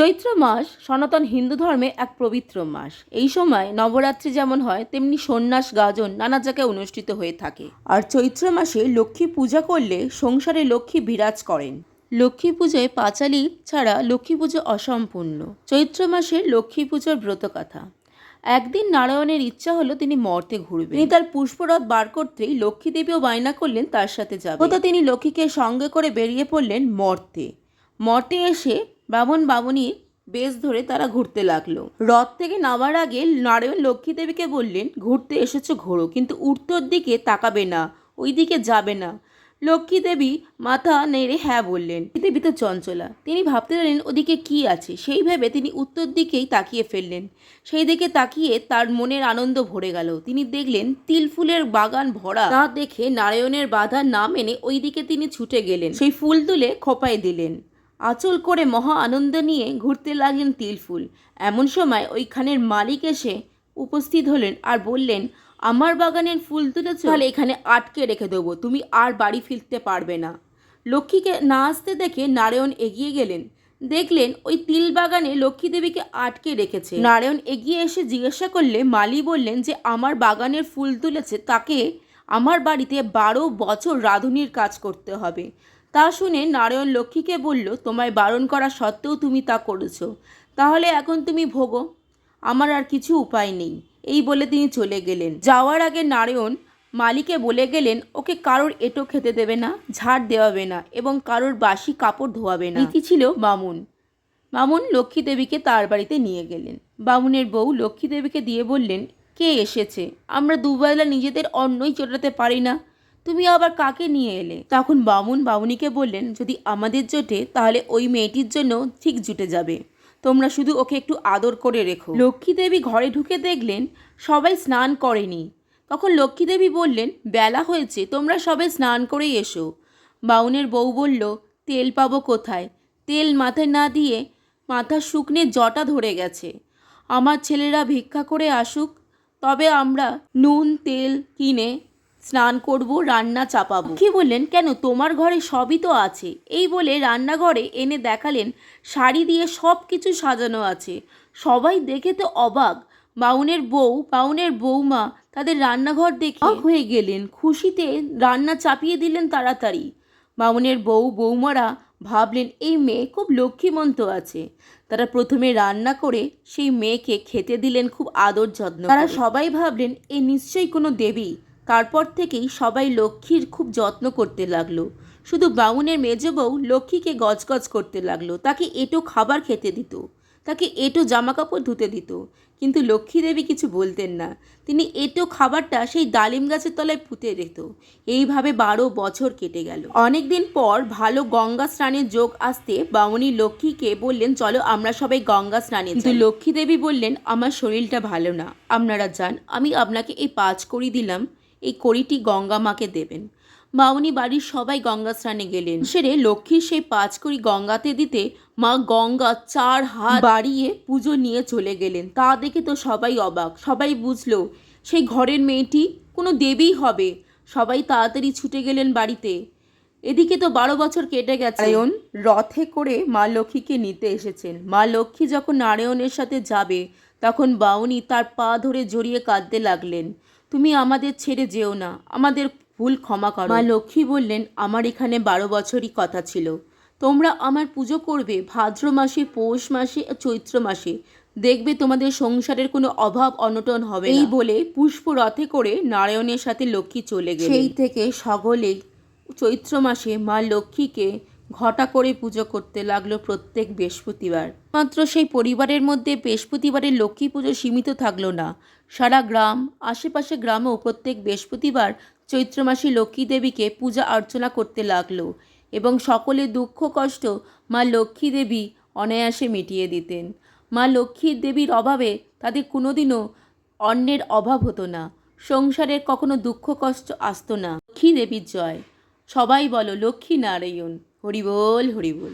চৈত্র মাস সনাতন হিন্দু ধর্মে এক পবিত্র মাস। এই সময় নবরাত্রি যেমন হয়, তেমনি সন্ন্যাস গাজন নানা জায়গায় অনুষ্ঠিত হয়ে থাকে। আর চৈত্র মাসে লক্ষ্মী পূজা করলে সংসারে লক্ষ্মী বিরাজ করেন। লক্ষ্মী পুজোয় পাঁচালি ছাড়া লক্ষ্মী পুজো অসম্পূর্ণ। চৈত্র মাসে লক্ষ্মী পুজোর ব্রতকথা। একদিন নারায়ণের ইচ্ছা হলো তিনি মর্তে ঘুরবেন। তিনি তার পুষ্পরথ বার করতেই লক্ষ্মী দেবীও বায়না করলেন, তার সাথে যাবে। তো তিনি লক্ষ্মীকে সঙ্গে করে বেরিয়ে পড়লেন মর্তে। মর্তে এসে বামন বামুনির বেশ ধরে তারা ঘুরতে লাগল। রথ থেকে নামার আগে নারায়ণ লক্ষ্মী দেবীকে বললেন, ঘুরতে এসেছ ঘোরো কিন্তু উত্তর দিকে তাকাবে না ওই দিকে যাবে না। লক্ষ্মী দেবী মাথা নেড়ে হ্যাঁ বললেন। দেবী তো চঞ্চলা। তিনি ভাবতে লাগলেন, ওদিকে কি আছে? সেই ভেবে তিনি উত্তর দিকেই তাকিয়ে ফেললেন। সেই দিকে তাকিয়ে তার মনের আনন্দ ভরে গেল। তিনি দেখলেন, তিল ফুলের বাগান ভরা। তা দেখে নারায়ণের বাধা না মেনে ওই দিকে তিনি ছুটে গেলেন। সেই ফুল তুলে খোপায় দিলেন। আঁচল করে মহা আনন্দ নিয়ে ঘুরতে লাগলেন তিলফুল। এমন সময় ওইখানের মালিক এসে উপস্থিত হলেন আর বললেন, আমার বাগানের ফুল তুলেছ? তাহলে এখানে আটকে রেখে দেবো। তুমি আর বাড়ি ফিরতে পারবে না। লক্ষ্মীকে না আসতে দেখে নারায়ণ এগিয়ে গেলেন। দেখলেন ওই তিল বাগানে লক্ষ্মী দেবীকে আটকে রেখেছে। নারায়ণ এগিয়ে এসে জিজ্ঞাসা করলে মালি বললেন যে, আমার বাগানের ফুল তুলেছে, তাকে আমার বাড়িতে বারো বছর রাঁধুনির কাজ করতে হবে। তা শুনে নারায়ণ লক্ষ্মীকে বলল তোমায় বারণ করা সত্ত্বেও তুমি তা করেছ। তাহলে এখন তুমি ভোগো। আমার আর কিছু উপায় নেই। এই বলে তিনি চলে গেলেন। যাওয়ার আগে নারায়ণ মালিকে বলে গেলেন ওকে কারোর এটো খেতে দেবে না ঝাড় দেওয়াবে না এবং কারোর বাসি কাপড় ধোয়াবে না। রীতি ছিল বামুন বামুন লক্ষ্মী দেবীকে তার বাড়িতে নিয়ে গেলেন। বামুনের বউ লক্ষ্মী দেবীকে দিয়ে বললেন কে এসেছে? আমরা দুবেলা নিজেদের অন্নই চটাতে পারি না। তুমি আবার কাকে নিয়ে এলে? তখন বামুন বামুনিকে বললেন, যদি আমাদের জোটে, তাহলে ওই মেয়েটির জন্য ঠিক জুটে যাবে। তোমরা শুধু ওকে একটু আদর করে রেখো। লক্ষ্মী দেবী ঘরে ঢুকে দেখলেন, সবাই স্নান করেনি। তখন লক্ষ্মী দেবী বললেন, বেলা হয়েছে, তোমরা সবাই স্নান করেই এসো। বাউনের বউ বলল, তেল পাবো কোথায়? তেল মাথায় না দিয়ে মাথা শুকনে জটা ধরে গেছে। আমার ছেলেরা ভিক্ষা করে আসুক, তবে আমরা নুন, তেল কিনে স্নান করব, রান্না চাপাবো। কি বললেন? কেন? তোমার ঘরে সবই তো আছে। এই বলে রান্নাঘরে এনে দেখালেন শাড়ি দিয়ে সব কিছু সাজানো আছে। সবাই দেখে তো অবাক। বাউনের বউ, বাউনের বৌমা তাদের রান্নাঘর দেখে হয়ে গেলেন। খুশিতে রান্না চাপিয়ে দিলেন তাড়াতাড়ি। বামুনের বউ বৌমারা ভাবলেন, এই মেয়ে খুব লক্ষ্মীমন্ত আছে। তারা প্রথমে রান্না করে সেই মেয়েকে খেতে দিলেন খুব আদর যত্ন। তারা সবাই ভাবলেন, এ নিশ্চয়ই কোনো দেবী। তারপর থেকেই সবাই লক্ষ্মীর খুব যত্ন করতে লাগল। শুধু বামুনের মেজ বউ লক্ষ্মীকে গজগজ করতে লাগল। তাকে এটো খাবার খেতে দিত, তাকে এটো জামা কাপড় ধুতে দিত। কিন্তু লক্ষ্মী দেবী কিছু বলতেন না। তিনি এটো খাবারটা সেই ডালিম গাছের তলায় পুঁতে রেখত এইভাবে বারো বছর কেটে গেল। অনেকদিন পর ভালো গঙ্গা স্নানের যোগ আসতে বামুনি লক্ষ্মীকে বললেন, চলো আমরা সবাই গঙ্গা স্নানে কিন্তু লক্ষ্মী দেবী বললেন, আমার শরীরটা ভালো না। আপনারা যান। আমি আপনাকে এই পাঁচ করি দিলাম। এই কড়িটি গঙ্গা মাকে দেবেন। মামনি বাড়ির সবাই গঙ্গা স্নানে গেলেন। সেরে লক্ষ্মীর সেই পাঁচ কড়ি গঙ্গাতে দিতে মা গঙ্গা চার হাত বাড়িয়ে পুজো নিয়ে চলে গেলেন। তা দেখে তো সবাই অবাক। সবাই বুঝলো, সেই ঘরের মেয়েটি কোনো দেবী হবে। সবাই তাড়াতাড়ি ছুটে গেলেন বাড়িতে। এদিকে তো বারো বছর কেটে গেছে। নারায়ণ রথে করে মা লক্ষ্মীকে নিতে এসেছেন। মা লক্ষ্মী যখন নারায়ণের সাথে যাবে তখন বাউনি তার পা ধরে জড়িয়ে কাঁদতে লাগলেন। তুমি আমাদের ছেড়ে যেও না আমাদের ভুল ক্ষমা করো। মা লক্ষ্মী বললেন আমার এখানে বারো বছরই কথা ছিল। তোমরা আমার পুজো করবে ভাদ্র মাসে পৌষ মাসে চৈত্র মাসে। দেখবে তোমাদের সংসারের কোনো অভাব অনটন হবে এই বলে পুষ্প রথে করে নারায়ণের সাথে লক্ষ্মী চলে গেল সেই থেকে সকলেই চৈত্র মাসে মা লক্ষ্মীকে ঘটা করে পুজো করতে লাগল প্রত্যেক বৃহস্পতিবার। মাত্র সেই পরিবারের মধ্যে বৃহস্পতিবারের লক্ষ্মী পুজো সীমিত থাকল না। সারা গ্রাম, আশেপাশে গ্রামেও প্রত্যেক বৃহস্পতিবার চৈত্র মাসে লক্ষ্মী দেবীকে পূজা অর্চনা করতে লাগল এবং সকলের দুঃখ কষ্ট মা লক্ষ্মী দেবী অনায়াসে মিটিয়ে দিতেন। মা লক্ষ্মী দেবীর অভাবে তাদের কোনোদিনও অন্যের অভাব হতো না। সংসারের কখনো দুঃখ কষ্ট আসতো না। লক্ষ্মী দেবীর জয়। সবাই বলো, লক্ষ্মী নারায়ণ। হরিবোল হরিবোল